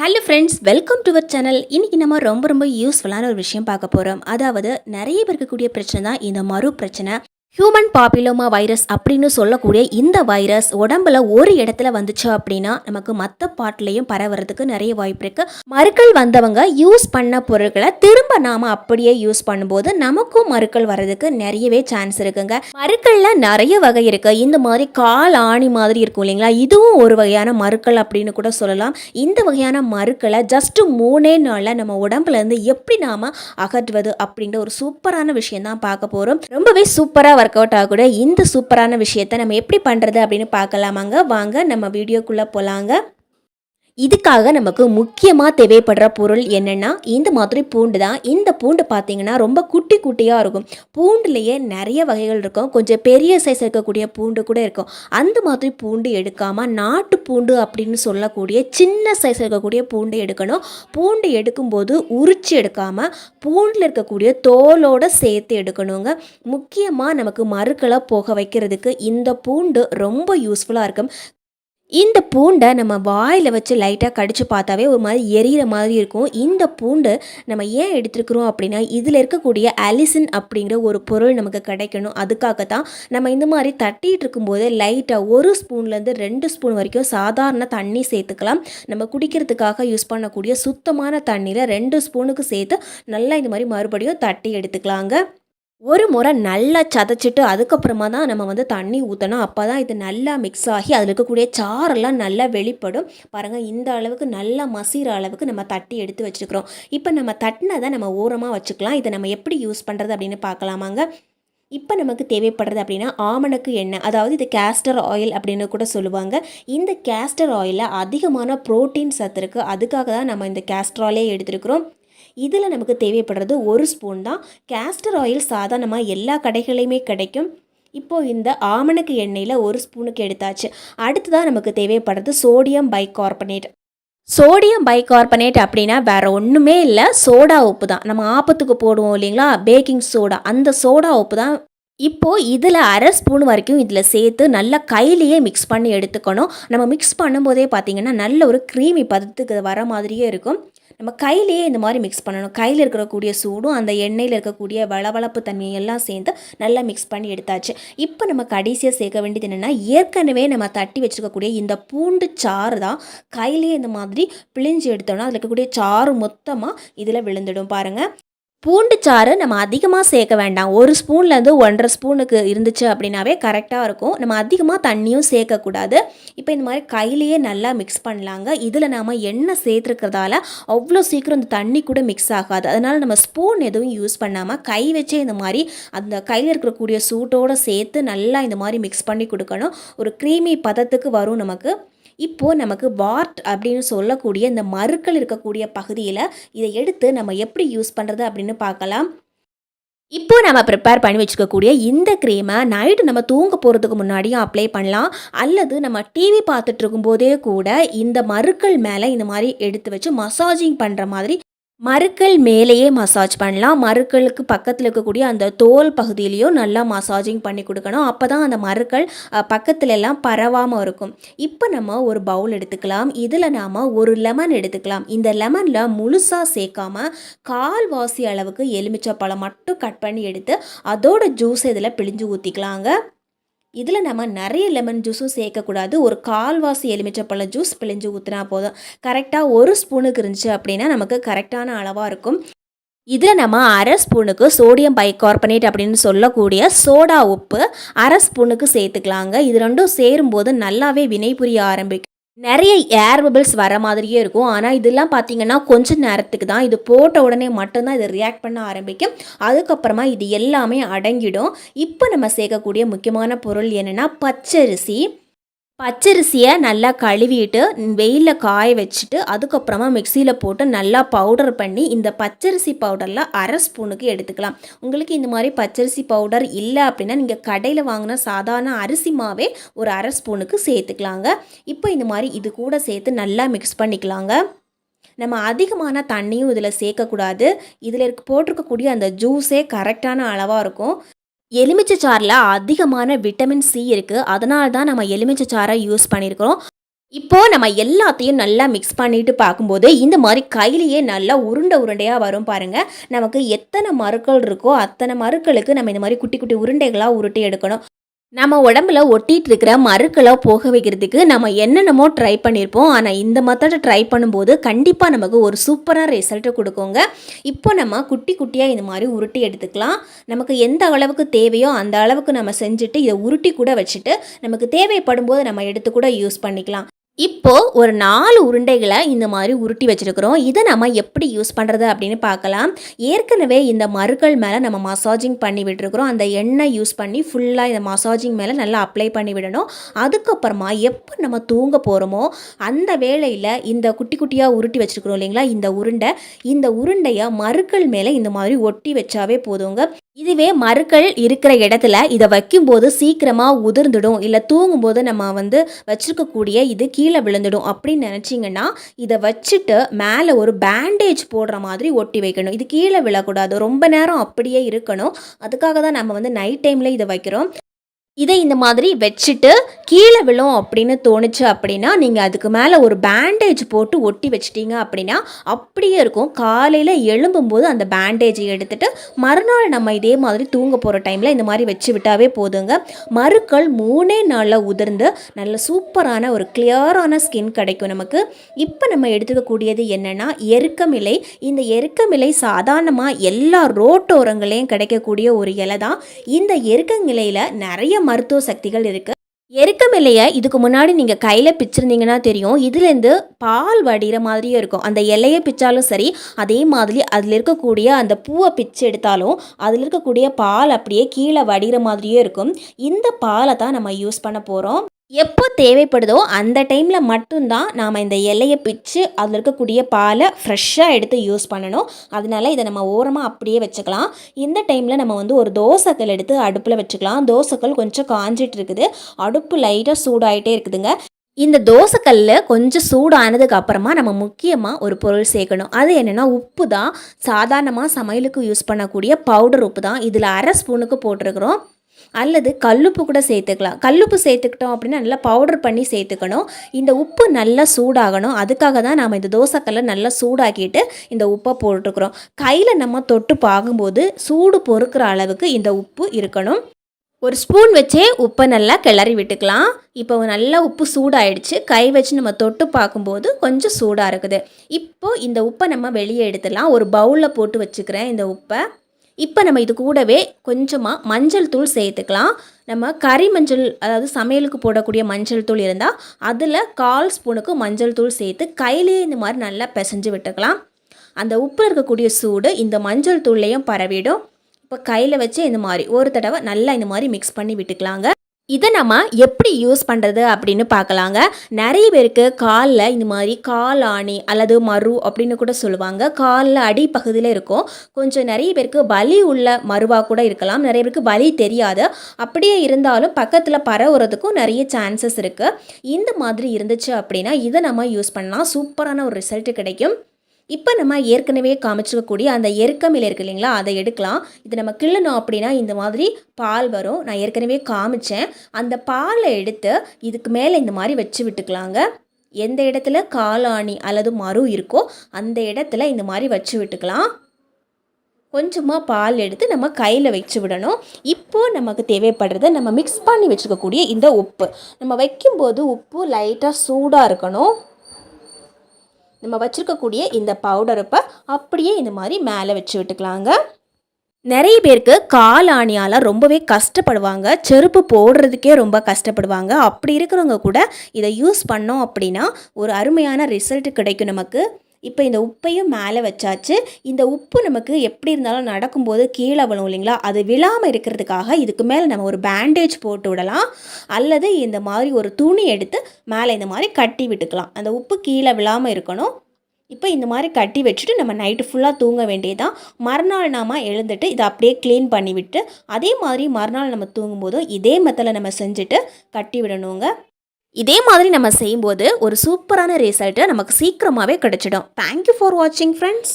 Hello friends welcome to our channel இன்றைக்கி நம்ம ரொம்ப ரொம்ப யூஸ்ஃபுல்லான ஒரு விஷயம் பார்க்க போகிறோம் அதாவது நிறைய பேர் இருக்கக்கூடிய பிரச்சனை தான் இந்த மறு பிரச்சனை. ஹியூமன் பாப்பிலோமா வைரஸ் அப்படின்னு சொல்லக்கூடிய இந்த வைரஸ் உடம்புல ஒரு இடத்துல வந்துச்சு அப்படின்னா நமக்கு மற்ற பாட்டிலையும் பரவுறதுக்கு நிறைய வாய்ப்பு இருக்கு. மறுக்கள் வந்தவங்க யூஸ் பண்ண பொருட்களை திரும்ப நாம அப்படியே யூஸ் பண்ணும்போது நமக்கும் மறுக்கள் வர்றதுக்கு நிறையவே சான்ஸ் இருக்குங்க. மறுக்கள்ல நிறைய வகை இருக்கு. இந்த மாதிரி கால் ஆணி மாதிரி இருக்கும் இல்லைங்களா? இதுவும் ஒரு வகையான மறுக்கள் அப்படின்னு கூட சொல்லலாம். இந்த வகையான மறுக்களை ஜஸ்ட் மூணே நாளில் நம்ம உடம்புல இருந்து எப்படி நாம அகற்றுவது அப்படின்ற ஒரு சூப்பரான விஷயம் தான் பார்க்க போறோம். ரொம்பவே சூப்பராக ஒர்க் அவுட் ஆகக்கூடிய இந்த சூப்பரான விஷயத்தை நம்ம எப்படி பண்ணுறது அப்படின்னு பார்க்கலாமாங்க. வாங்க நம்ம வீடியோக்குள்ளே போகலாங்க இதுக்காக நமக்கு முக்கியமாக தேவைப்படுற பொருள் என்னென்னா இந்த மாதிரி பூண்டு தான். இந்த பூண்டு பார்த்தீங்கன்னா ரொம்ப குட்டி குட்டியாக இருக்கும். பூண்டுலேயே நிறைய வகைகள் இருக்கும். கொஞ்சம் பெரிய சைஸ் இருக்கக்கூடிய பூண்டு கூட இருக்கும். அந்த மாதிரி பூண்டு எடுக்காமல் நாட்டு பூண்டு அப்படின்னு சொல்லக்கூடிய சின்ன சைஸ் இருக்கக்கூடிய பூண்டு எடுக்கணும். பூண்டு எடுக்கும்போது உரிச்சு எடுக்காமல் பூண்டில் இருக்கக்கூடிய தோலோடு சேர்த்து எடுக்கணுங்க. முக்கியமாக நமக்கு மறுக்களை போக வைக்கிறதுக்கு இந்த பூண்டு ரொம்ப யூஸ்ஃபுல்லாக இருக்கும். இந்த பூண்டை நம்ம வாயில் வச்சு லைட்டாக கடித்து பார்த்தாவே ஒரு மாதிரி எரியிற மாதிரி இருக்கும். இந்த பூண்டு நம்ம ஏன் எடுத்துருக்குறோம் அப்படின்னா இதில் இருக்கக்கூடிய அலிசின் அப்படிங்கிற ஒரு பொருள் நமக்கு கிடைக்கணும். அதுக்காக தான் நம்ம இந்த மாதிரி தட்டிகிட்டு இருக்கும்போது லைட்டாக ஒரு ஸ்பூன்லேருந்து ரெண்டு ஸ்பூன் வரைக்கும் சாதாரண தண்ணி சேர்த்துக்கலாம். நம்ம குடிக்கிறதுக்காக யூஸ் பண்ணக்கூடிய சுத்தமான தண்ணியில் ரெண்டு ஸ்பூனுக்கு சேர்த்து நல்லா இந்த மாதிரி மறுபடியும் தட்டி எடுத்துக்கலாங்க. ஒரு முறை நல்லா சதைச்சிட்டு அதுக்கப்புறமா தான் நம்ம வந்து தண்ணி ஊற்றணும் அப்போ தான் இது நல்லா மிக்ஸ் ஆகி அதில் இருக்கக்கூடிய சாரெல்லாம் நல்லா வெளிப்படும். பாருங்கள் இந்த அளவுக்கு நல்லா மசிகிற அளவுக்கு நம்ம தட்டி எடுத்து வச்சுருக்கிறோம். இப்போ நம்ம தட்டினதை நம்ம ஓரமாக வச்சுக்கலாம். இதை நம்ம எப்படி யூஸ் பண்ணுறது அப்படின்னு பார்க்கலாமாங்க. இப்போ நமக்கு தேவைப்படுறது அப்படின்னா ஆமணக்கு எண்ணெய். அதாவது இது கேஸ்டர் ஆயில் அப்படின்னு கூட சொல்லுவாங்க. இந்த கேஸ்டர் ஆயிலில் அதிகமான ப்ரோட்டீன் சத்து இருக்குது அதுக்காக தான் நம்ம இந்த கேஸ்டர் ஆயிலே எடுத்துருக்குறோம். இதில் நமக்கு தேவைப்படுறது ஒரு ஸ்பூன் தான். கேஸ்டர் ஆயில் சாதாரணமாக எல்லா கடைகளையுமே கிடைக்கும். இப்போது இந்த ஆமணக்கு எண்ணெயில் ஒரு ஸ்பூனுக்கு எடுத்தாச்சு. அடுத்ததாக நமக்கு தேவைப்படுறது சோடியம் பைகார்பனேட் சோடியம் பைகார்பனேட் அப்படின்னா வேறு ஒன்றுமே இல்லை சோடா உப்பு தான். நம்ம ஆப்பத்துக்கு போடுவோம் இல்லைங்களா? பேக்கிங் சோடா அந்த சோடா உப்பு தான். இப்போது இதில் அரை ஸ்பூன் வரைக்கும் இதில் சேர்த்து நல்லா கையிலேயே மிக்ஸ் பண்ணி எடுத்துக்கணும். நம்ம மிக்ஸ் பண்ணும்போதே பார்த்திங்கன்னா நல்ல ஒரு க்ரீமி பதத்துக்கு வர மாதிரியே இருக்கும். நம்ம கையிலேயே இந்த மாதிரி மிக்ஸ் பண்ணணும். கையில் இருக்கக்கூடிய சூடும் அந்த எண்ணெயில் இருக்கக்கூடிய வளவளப்பு தன்மையெல்லாம் சேர்ந்து நல்லா மிக்ஸ் பண்ணி எடுத்தாச்சு. இப்போ நம்ம கடைசியாக சேர்க்க வேண்டியது என்னென்னா ஏற்கனவே நம்ம தட்டி வச்சுருக்கக்கூடிய இந்த பூண்டு சாறு தான் கையிலேயே இந்த மாதிரி பிழிஞ்சு எடுத்தோன்னா அதில் இருக்கக்கூடிய சாறு மொத்தமாக இதில் விழுந்துடும் பாருங்கள் பூண்டு சாறு நம்ம அதிகமாக சேர்க்க வேண்டாம். ஒரு ஸ்பூன்லேருந்து ஒன்றரை ஸ்பூனுக்கு இருந்துச்சு அப்படின்னாவே கரெக்டாக இருக்கும். நம்ம அதிகமாக தண்ணியும் சேர்க்கக்கூடாது. இப்போ இந்த மாதிரி கையிலேயே நல்லா மிக்ஸ் பண்ணலாங்க. இதில் நாம் எண்ணெய் சேர்த்துருக்கிறதால அவ்வளோ சீக்கிரம் இந்த தண்ணி கூட மிக்ஸ் ஆகாது. அதனால் நம்ம ஸ்பூன் எதுவும் யூஸ் பண்ணாமல் கை வச்சே இந்த மாதிரி அந்த கையில் இருக்கக்கூடிய சூட்டோடு சேர்த்து நல்லா இந்த மாதிரி மிக்ஸ் பண்ணி கொடுக்கணும். ஒரு க்ரீமி பதத்துக்கு வரும் நமக்கு. இப்போது நமக்கு வார்ட் அப்படின்னு சொல்லக்கூடிய இந்த மறுக்கள் இருக்கக்கூடிய பகுதியில் இதை எடுத்து நம்ம எப்படி யூஸ் பண்ணுறது அப்படின்னு பார்க்கலாம். இப்போ நம்ம ப்ரிப்பேர் பண்ணி வச்சுக்கக்கூடிய இந்த க்ரீமை நைட்டு நம்ம தூங்க போகிறதுக்கு முன்னாடியும் அப்ளை பண்ணலாம். அல்லது நம்ம டிவி பார்த்துட்டு இருக்கும்போதே கூட இந்த மறுக்கள் மேலே இந்த மாதிரி எடுத்து வச்சு மசாஜிங் பண்ணுற மாதிரி மறுக்கள் மேலேயே மசாஜ் பண்ணலாம். மறுக்களுக்கு பக்கத்தில் இருக்கக்கூடிய அந்த தோல் பகுதியிலையும் நல்லா மசாஜிங் பண்ணி கொடுக்கணும். அப்போ தான் அந்த மறுக்கள் பக்கத்துல எல்லாம் பரவாமல் இருக்கும். இப்போ நம்ம ஒரு பவுல் எடுத்துக்கலாம். இதில் நாம் ஒரு லெமன் எடுத்துக்கலாம். இந்த லெமனில் முழுசாக சேர்க்காம கால்வாசி அளவுக்கு எலுமிச்சை பழம் மட்டும் கட் பண்ணி எடுத்து அதோட ஜூஸ் இதில் பிழிஞ்சு ஊற்றிக்கலாங்க இதில் நம்ம நிறைய லெமன் ஜூஸும் சேர்க்கக்கூடாது. ஒரு கால்வாசி எலுமிச்சப்பழ ஜூஸ் பிழிஞ்சு ஊற்றினா போதும். கரெக்டாக ஒரு ஸ்பூனுக்கு இருந்துச்சு அப்படின்னா நமக்கு கரெக்டான அளவாக இருக்கும். இதில் நம்ம அரை ஸ்பூனுக்கு சோடியம் பைகார்பனேட் அப்படின்னு சொல்லக்கூடிய சோடா உப்பு அரை ஸ்பூனுக்கு சேர்த்துக்கலாங்க. இது ரெண்டும் சேரும்போது நல்லாவே வினை புரிய ஆரம்பிக்கும். நிறைய ஏர் பபிள்ஸ் வர மாதிரியே இருக்கும். ஆனால் இதெல்லாம் பார்த்தீங்கன்னா கொஞ்ச நேரத்துக்கு தான். இது போட்ட உடனே மட்டும்தான் இது ரியாக்ட் பண்ண ஆரம்பிக்கும். அதுக்கப்புறமா இது எல்லாமே அடங்கிடும். இப்போ நம்ம சேர்க்கக்கூடிய முக்கியமான பொருள் என்னென்னா பச்சரிசி. பச்சரிசியை நல்லா கழுவிட்டு வெயிலில் காய வச்சுட்டு அதுக்கப்புறமா மிக்சியில் போட்டு நல்லா பவுடர் பண்ணி இந்த பச்சரிசி பவுடரில் அரை ஸ்பூனுக்கு எடுத்துக்கலாம். உங்களுக்கு இந்த மாதிரி பச்சரிசி பவுடர் இல்லை அப்படின்னா நீங்கள் கடையில் வாங்கின சாதாரண அரிசி மாவே ஒரு அரை ஸ்பூனுக்கு சேர்த்துக்கலாங்க. இப்போ இந்த மாதிரி இது கூட சேர்த்து நல்லா மிக்ஸ் பண்ணிக்கலாங்க. நம்ம அதிகமான தண்ணியும் இதில் சேர்க்கக்கூடாது. இதில் இருக்க போட்டிருக்கக்கூடிய அந்த ஜூஸே கரெக்டான அளவாக இருக்கும். எலுமிச்சை சாறில் அதிகமான விட்டமின் சி இருக்குது அதனால தான் நம்ம எலுமிச்சை சாறை யூஸ் பண்ணியிருக்கிறோம் இப்போது நம்ம எல்லாத்தையும் நல்லா மிக்ஸ் பண்ணிட்டு பார்க்கும்போது இந்த மாதிரி கையிலேயே நல்லா உருண்டை உருண்டையாக வரும் பாருங்கள் நமக்கு எத்தனை மருக்கள் இருக்கோ அத்தனை மறுக்களுக்கு நம்ம இந்த மாதிரி குட்டி குட்டி உருண்டைகளாக உருட்டி எடுக்கணும். நம்ம உடம்புல ஒட்டிகிட்டு இருக்கிற மருக்களை போக வைக்கிறதுக்கு நம்ம என்னென்னமோ ட்ரை பண்ணியிருப்போம் ஆனால் இந்த மெத்தடை ட்ரை பண்ணும்போது கண்டிப்பாக நமக்கு ஒரு சூப்பராக ரிசல்ட்டு கொடுக்குங்க. இப்போ நம்ம குட்டி குட்டியாக இந்த மாதிரி உருட்டி எடுத்துக்கலாம். நமக்கு எந்த அளவுக்கு தேவையோ அந்த அளவுக்கு நம்ம செஞ்சுட்டு இதை உருட்டி கூட வச்சுட்டு நமக்கு தேவைப்படும் போது நம்ம எடுத்து கூட யூஸ் பண்ணிக்கலாம். இப்போ ஒரு நாலு உருண்டைகளை இந்த மாதிரி உருட்டி வச்சுருக்குறோம். இதை நம்ம எப்படி யூஸ் பண்ணுறது அப்படின்னு பார்க்கலாம். ஏற்கனவே இந்த மருக்கள் மேலே நம்ம மசாஜிங் பண்ணி விட்டுருக்குறோம். அந்த எண்ணெய் யூஸ் பண்ணி ஃபுல்லாக இந்த மசாஜிங் மேலே நல்லா அப்ளை பண்ணி விடணும். அதுக்கப்புறமா எப்போ நம்ம தூங்க போகிறோமோ அந்த வேளையில் இந்த குட்டி குட்டியாக உருட்டி வச்சுருக்குறோம் இல்லைங்களா இந்த உருண்டை. இந்த உருண்டையை மருக்கள் மேலே இந்த மாதிரி ஒட்டி வச்சாவே போதுங்க. இதுவே மருக்கள் இருக்கிற இடத்துல இதை வைக்கும்போது சீக்கிரமாக உதிர்ந்துடும். இல்லை தூங்கும்போது நம்ம வந்து வச்சிருக்கக்கூடிய இது கீழே விழுந்துடும் அப்படின்னு நினச்சிங்கன்னா இதை வச்சுட்டு மேலே ஒரு பேண்டேஜ் போடுற மாதிரி ஒட்டி வைக்கணும். இது கீழே விழக்கூடாது. ரொம்ப நேரம் அப்படியே இருக்கணும். அதுக்காக தான் நம்ம வந்து நைட் டைமில் இதை வைக்கிறோம். இதை இந்த மாதிரி வச்சுட்டு கீழே விழும் அப்படின்னு தோணுச்சு அப்படின்னா நீங்கள் அதுக்கு மேலே ஒரு பேண்டேஜ் போட்டு ஒட்டி வச்சிட்டீங்க அப்படின்னா அப்படியே இருக்கும். காலையில் எழும்பும்போது அந்த பேண்டேஜை எடுத்துட்டு மறுநாள் நம்ம இதே மாதிரி தூங்க போகிற டைமில் இந்த மாதிரி வச்சு விட்டாவே போதுங்க. மறுக்கள் மூணே நாளில் உதிர்ந்து நல்ல சூப்பரான ஒரு கிளியரான ஸ்கின் கிடைக்கும் நமக்கு. இப்போ நம்ம எடுத்துக்கக்கூடியது என்னென்னா எருக்கமிலை. இந்த எருக்கமிலை சாதாரணமாக எல்லா ரோட்டோரங்களையும் கிடைக்கக்கூடிய ஒரு இலை தான். இந்த எருக்கமிலையில் நிறைய மருத்துவ சக்திகள் இருக்குது எருக்கமில்லையை இதுக்கு முன்னாடி நீங்கள் கையில் பிச்சிருந்தீங்கன்னா தெரியும். இதுலேருந்து பால் வடிகிற மாதிரியும் இருக்கும். அந்த இலையை பிச்சாலும் சரி அதே மாதிரி அதில் இருக்கக்கூடிய அந்த பூவை பிச்சு எடுத்தாலும் அதில் இருக்கக்கூடிய பால் அப்படியே கீழே வடிகிற மாதிரியே இருக்கும். இந்த பாலை தான் நம்ம யூஸ் பண்ண போகிறோம் எப்போ தேவைப்படுதோ அந்த டைமில் மட்டும்தான் நாம் இந்த இலையை பிச்சு அதில் இருக்கக்கூடிய பாலை ஃப்ரெஷ்ஷாக எடுத்து யூஸ் பண்ணணும். அதனால இதை நம்ம ஓரமாக அப்படியே வச்சுக்கலாம். இந்த டைமில் நம்ம வந்து ஒரு தோசைக்கல் எடுத்து அடுப்பில் வச்சுக்கலாம். தோசைக்கல் கொஞ்சம் காஞ்சிட்டு இருக்குது. அடுப்பு லைட்டாக சூடாகிட்டே இருக்குதுங்க. இந்த தோசைக்கல்ல கொஞ்சம் சூடானதுக்கு அப்புறமா நம்ம முக்கியமாக ஒரு பொருள் சேர்க்கணும். அது என்னென்னா உப்பு தான் சாதாரணமாக சமையலுக்கு யூஸ் பண்ணக்கூடிய பவுடர் உப்பு தான். இதில் அரை ஸ்பூனுக்கு போட்டிருக்கிறோம். அல்லது கல்லுப்பு கூட சேர்த்துக்கலாம். கல்லுப்பு சேர்த்துக்கிட்டோம் அப்படின்னா நல்லா பவுடர் பண்ணி சேர்த்துக்கணும். இந்த உப்பு நல்லா சூடாகணும். அதுக்காக தான் நாம் இந்த தோசைக்கல்லை நல்லா சூடாக்கிட்டு இந்த உப்பை போட்டுருக்குறோம் கையில் நம்ம தொட்டு பார்க்கும்போது சூடு பொறுக்கிற அளவுக்கு இந்த உப்பு இருக்கணும். ஒரு ஸ்பூன் வச்சே உப்பை நல்லா கிளறி விட்டுக்கலாம். இப்போ நல்லா உப்பு சூடாயிடுச்சு. கை வச்சு நம்ம தொட்டு பார்க்கும்போது கொஞ்சம் சூடாக இருக்குது. இப்போது இந்த உப்பை நம்ம வெளியே எடுத்துடலாம். ஒரு பவுலில் போட்டு வச்சுக்கிறேன் இந்த உப்பை. இப்போ நம்ம இது கூடவே கொஞ்சமாக மஞ்சள் தூள் சேர்த்துக்கலாம். நம்ம கறி மஞ்சள் அதாவது சமையலுக்கு போடக்கூடிய மஞ்சள் தூள் இருந்தால் அதில் கால் ஸ்பூனுக்கு மஞ்சள் தூள் சேர்த்து கையிலேயே இந்த மாதிரி நல்லா பிசைஞ்சு விட்டுக்கலாம். அந்த உப்பில் இருக்கக்கூடிய சூடு இந்த மஞ்சள் தூள்லையும் பரவிடும். இப்போ கையில் வச்சு இந்த மாதிரி ஒரு தடவை நல்லா இந்த மாதிரி மிக்ஸ் பண்ணி விட்டுக்கலாங்க. இதை நம்ம எப்படி யூஸ் பண்ணுறது அப்படின்னு பார்க்கலாங்க. நிறைய பேருக்கு காலில் இந்த மாதிரி கால் ஆணி அல்லது மரு அப்படின்னு கூட சொல்லுவாங்க. காலில் அடிப்பகுதியில் இருக்கும். கொஞ்சம் நிறைய பேருக்கு வலி உள்ள மருவாக கூட இருக்கலாம். நிறைய பேருக்கு வலி தெரியாது. அப்படியே இருந்தாலும் பக்கத்தில் பரவுறதுக்கும் நிறைய சான்சஸ் இருக்குது இந்த மாதிரி இருந்துச்சு அப்படின்னா இதை நம்ம யூஸ் பண்ணலாம். சூப்பரான ஒரு ரிசல்ட் கிடைக்கும். இப்போ நம்ம ஏற்கனவே காமிச்சிக்கக்கூடிய அந்த எருக்கமில் இருக்கு இல்லைங்களா அதை எடுக்கலாம். இது நம்ம கிள்ளணும் அப்படின்னா இந்த மாதிரி பால் வரும். நான் ஏற்கனவே காமிச்சேன். அந்த பாலை எடுத்து இதுக்கு மேலே இந்த மாதிரி வச்சு விட்டுக்கலாங்க. எந்த இடத்துல காலாணி அல்லது மறு இருக்கோ அந்த இடத்துல இந்த மாதிரி வச்சு விட்டுக்கலாம். கொஞ்சமாக பால் எடுத்து நம்ம கையில் வச்சு விடணும். இப்போது நமக்கு தேவைப்படுறத நம்ம மிக்ஸ் பண்ணி வச்சுக்கக்கூடிய இந்த உப்பு. நம்ம வைக்கும்போது உப்பு லைட்டாக சூடாக இருக்கணும். நம்ம வச்சுருக்கக்கூடிய இந்த பவுடருப்பை அப்படியே இந்த மாதிரி மேலே வச்சு விட்டுக்கலாங்க. நிறைய பேருக்கு காலாணியால் ரொம்பவே கஷ்டப்படுவாங்க. செருப்பு போடுறதுக்கே ரொம்ப கஷ்டப்படுவாங்க. அப்படி இருக்கிறவங்க கூட இதை யூஸ் பண்ணோம் அப்படின்னா ஒரு அருமையான ரிசல்ட் கிடைக்கும் நமக்கு. இப்போ இந்த உப்பையும் மேலே வச்சாச்சு. இந்த உப்பு நமக்கு எப்படி இருந்தாலும் நடக்கும்போது கீழே விழும் இல்லைங்களா? அது விழாமல் இருக்கிறதுக்காக இதுக்கு மேலே நம்ம ஒரு பேண்டேஜ் போட்டு விடலாம். அல்லது இந்த மாதிரி ஒரு துணி எடுத்து மேலே இந்த மாதிரி கட்டி விட்டுக்கலாம். அந்த உப்பு கீழே விழாமல் இருக்கணும். இப்போ இந்த மாதிரி கட்டி வச்சுட்டு நம்ம நைட்டு ஃபுல்லாக தூங்க வேண்டியதான் மறுநாள் நாம் எழுந்துட்டு இதை அப்படியே க்ளீன் பண்ணிவிட்டு அதே மாதிரி மறுநாள் நம்ம தூங்கும்போதும் இதே மெத்தடில் நம்ம செஞ்சுட்டு கட்டி விடணுங்க. இதே மாதிரி நம்ம செய்யும்போது ஒரு சூப்பரான ரிசல்ட்டு நமக்கு சீக்கிரமாகவே கிடச்சிடும். தேங்க்யூ ஃபார் வாட்சிங் ஃப்ரெண்ட்ஸ்